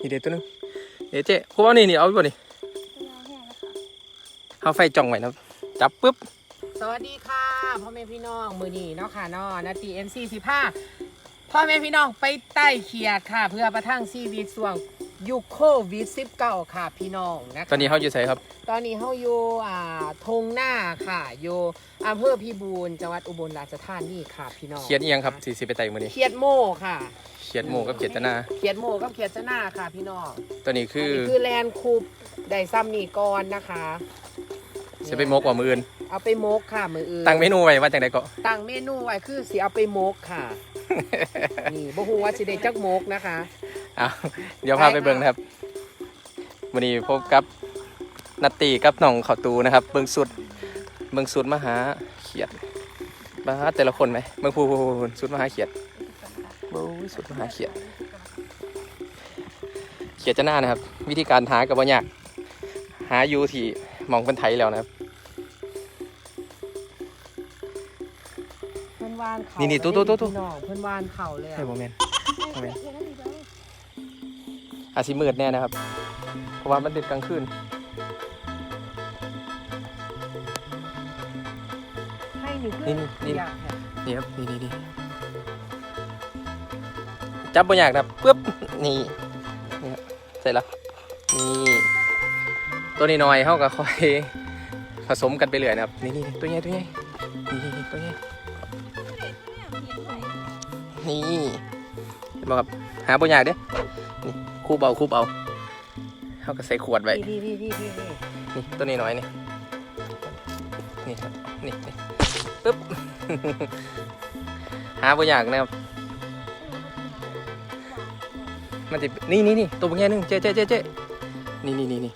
นี่เด็ดตัวหนึงเดี๋ยวเจ๊ครูเอานี่นี่เอาไปบ่นี่เอาไฟจ่องไว้นะจับปุ๊บสวัสดีค่ะพ่อแม่พี่น้องมือนี้เนาะค่ะเนาะนาทีเอ็มซีสิผ้าพ่อแม่พี่น้องไปใต้เขียดค่ะ เพื่อประทังชีวิตส่วง ยุคโควิด19ค่ะพี่น้องนะคะ ตอนนี้เขาอยู่ไสครับ ตอนนี้เขาอยู่อ่าทงหน้าค่ะอยู่อำเภอพิบูลจังหวัดอุบลราชธานีค่ะพี่น้องเขียดเอียงครับสี่สิบไปไต่มือนี้เขียดโมค่ะ เขียดโมกับเขียดตะนาเขียดโมกับเขียดชนะค่ะพี่น้องตัวนี้คืออันนี้คือแลนด์คูปได้ซ้ำนี่ก่อนนะคะจะไปมกกว่ามืออื่นเอาไปมกค่ะมืออื่นตั้งเมนูไว้ว่าจังไดก็ตั้งเมนูไว้คือสิเอาไปมกค่ะ นี่บ่ฮู้ว่าสิได้จักมกนะคะ เอาเดี๋ยวพาไปเบิ่งนะครับวันนี้พบกับนัตตีกับน้องเขาตูนะครับ เบิ่งสุด เบิ่งสุดมาหาเขียดมาหาแต่ละคนไหมเบิ่งผู้ผู้ผู้สุดมาหาเขียดโอ้ยสุดมาหาเขียด เขียดจะหน้านะครับ วิธีการหากับว่ายากหาอยู่ที่หมองเป็นไทยแล้วนะครับเพิ่นวานเขานี่นี่ๆตุ๊ตุ๊ตุ๊ตุ๊พี่น้องเพิ่นวานเขาเลยใช่อะโมเมนต์โมเมนต์ อาจสิมืดแน่นะครับ เพราะว่ามันดึกกลางคืนให้หนูนี่นี่นี่อยากค่ะนี่ครับนี่นี่นี่จับบ่ยากนะครับปึ๊บนี่นี่ครับเสร็จแล้วนี่ตัวนี้น้อยเขาก็ค่อยผสมกันไปเรื่อยนะครับนี่นี่นี่ตัวใหญ่ตัวใหญ่นี่นี่นี่ตัวใหญ่นี่เห็นบ่ครับหาบ่ยากเด้นี่ คู่เบาคู่เบาเขาก็ใส่ขวดไว้พี่พี่พี่พี่พี่นี่ตัวนี้น้อยนี่นี่ครับนี่นี่ปึ๊บ หาบ่ยากนะครับ มันจะนี่นี่นี่ตัวบางแง่นึงเจ๊เจ๊เจ๊เจ๊นี่นี่นี่นี่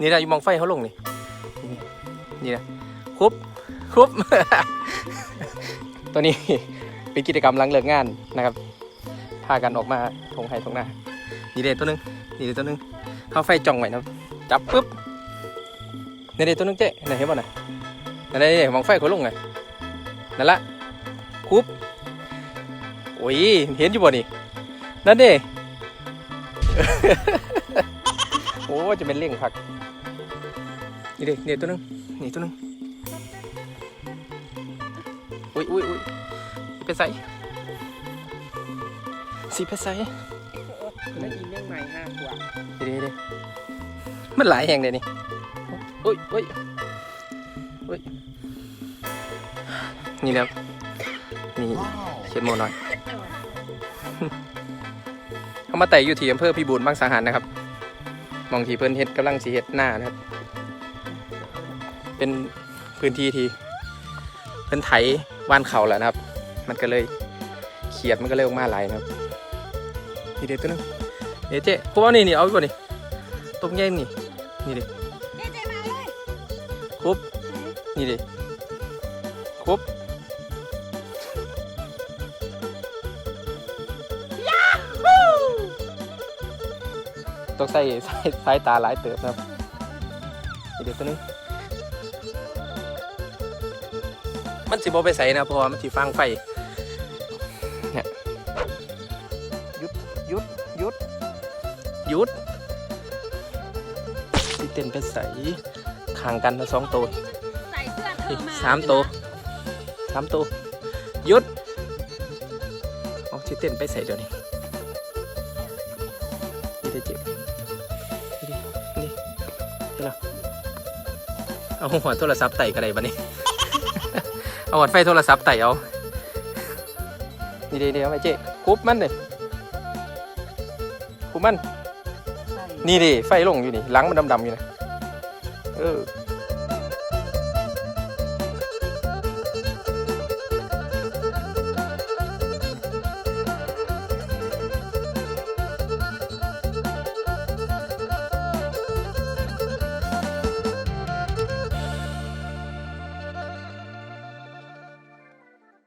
นี่นะอยู่มองไฟเขาลงนี่นี่นี่นะคุบคุบตัวนี้เป็นกิจกรรมหลังเลิกงานนะครับ พากันออกมาทงไห้ทงหน้า นี่เด็ตัวหนึงนี่เด็ตัวหนึงเขาไฟจ่องไว้นะจับปุ๊บนี่เด็ตัวนึงเจ๊ไหนเห็นบ่น่ะนั่นเด็มองไฟเขาลงไงนั่นละคุบโอ้ยเห็นอยู่บ่นี่นั่นเด้โอ้จะเป็นเลี่ยงผักนี่เดินี่ตัวหนึงนี่ตัวหนึงอุ้ยอุ้ยอุ้ยสิไปใส่สิไปใส่ แล้วอีเรื่องใหม่ห้าขวบเดี๋ยวเดี๋ยวมันหลายแห่งเลยนี่อุ้ยอุ้ยอุ้ยนี่แล้วนี่เขียนโมหน่อยเขามาไต่อยู่ที่อำเภอพิบูลบางสาหารนะครับหมองที่เพิ่นเฮ็ดกำลังสีเฮ็ดหน้านะครับ เป็นพื้นที่ที่เพิ่นไถว่านเขาแล้วนะครับ มันก็เลยเขียดมันก็เลยออกมาหลายนะครับ นี่เด็ดตัวนึงเดี๋ยวเจ๊พวกนี่นี่เอาไปก่อนนี่ตรงแย่นี่นี่ดิครบนี่ดิครบต้องใส่ใสายสายตาหลายเติบนะครับนี่เดี๋ยวตัวนึงมันสิบอไปใส่นะเพราะว่ามันสิฟังไฟ ยุดสิเต้นไปใส่ข่างกันทั้งสองตัวใส่เสื้อเธนี่อมาสามตัวสามตัวหยุดเอาสิเต้นไปใส่เดี๋ยวนี้นี่ได้เจ็บนี่ดินี่เดี๋ยวเราเอาหัวโทรศัพท์ไต่กันเลยบ้านี้เอาหัวไฟโทรศัพท์ไต่เอานี่เดี๋ยวเดี๋ยวไอ้เจ๊คุบมันเลยคุบมันใช่ นี่ดิไฟลงอยู่นี่หลังมันดำๆอยู่นะเออ